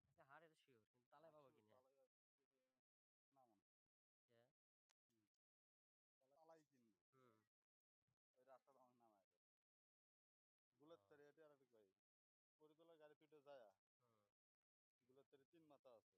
আচ্ছা হাট এটা শিওর কিন্তু তালায় পাবো কিনা না মনে হয়। তালাই কিনবো হুম ওই রাস্তা আমার নামে আছে বুলেট তারি এটা আর ভাই পরিতলা গাড়ি ছুটে যায় হুম বুলেট তারি তিন মাথা আছে